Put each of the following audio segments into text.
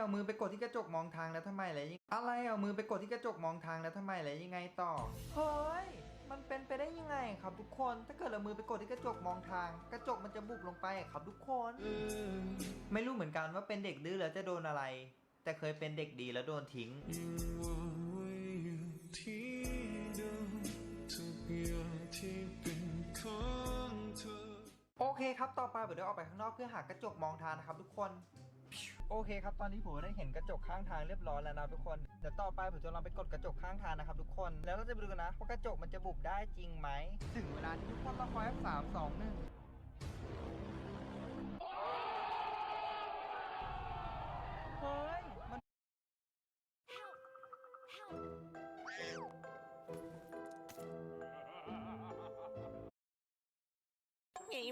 เอามือไปกดที่กระจกมองทางแล้วทำไมอะไรยังอะไรเอามือไปกดที่กระจกมองทางแล้วทำไมอะไรยังไงต่อ เฮ้ย มันเป็นไปได้ยังไงครับทุกคน ถ้าเกิดเรามือไปกดที่กระจกมองทาง กระจกมันจะบุบลงไปครับทุกคน ไม่รู้เหมือนกันว่าเป็นเด็กดื้อแล้วจะโดนอะไร แต่เคยเป็นเด็กดีแล้วโดนทิ้งยังหวังไว้อยู่ที่เดิมทุกอย่างที่เป็นของเธอโอเคครับ ต่อไปผมเดี๋ยวออกไปข้างนอกเพื่อหากระจกมองทางนะครับทุกคน โอเคครับ ตอนนี้ผมได้เห็นกระจกข้างทางเรียบร้อยแล้วนะทุกคน เดี๋ยวต่อไปผมจะลองไปกดกระจกข้างทางนะครับทุกคน แล้วเราจะไปดูกันนะว่ากระจกมันจะบุบได้จริงไหม ถึงเวลาที่ทุกคนรอคอยสามสองหนึ่ง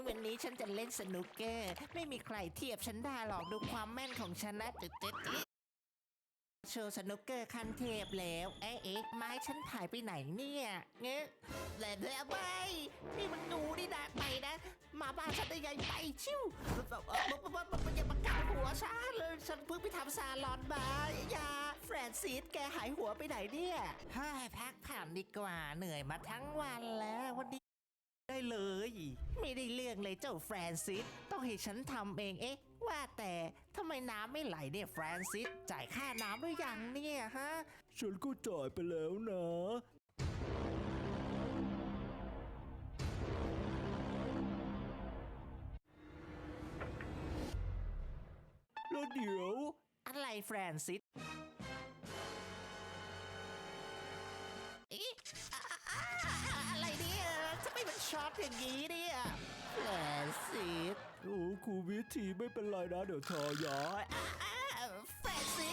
วันนี้ฉันจะเล่นสนุกเกอร์ ไม่มีใครเทียบฉันได้หรอกดูความแม่นของฉันนะตึ๊ดตึ๊ดตึ๊ดโชว์สนุกเกอร์คันเทพแล้วเอ๊ะเอ๊ะไม้ฉันหายไปไหนเนี่ยเงี้ยแล้วแล้วไปนี่มันหนูนี่นะไปนะ มาบ้านฉันได้ไงไปชิวแบบเออมันมันมันมันอย่ามากัดหัวฉันเลยฉันเพิ่งไปทำซาลอนมาอย่าแฟรนซิสแกหายหัวไปไหนเนี่ยเฮ้ยพักผ่อนดีกว่าเหนื่อยมาทั้งวันแล้ววันนี้ ได้เลย ไม่ได้เรื่องเลยเจ้าแฟรนซิส ต้องให้ฉันทำเองเอ๊ะ ว่าแต่ทำไมน้ำไม่ไหลเนี่ยแฟรนซิส จ่ายค่าน้ำหรือยังเนี่ยฮะ ฉันก็จ่ายไปแล้วนะ แล้วเดี๋ยว อะไรแฟรนซิส ช็อตอย่างนี้เนี่ยแผลซีดโอ้ครูวิธีไม่เป็นไรนะ เดี๋ยวทอยอยแฟนซี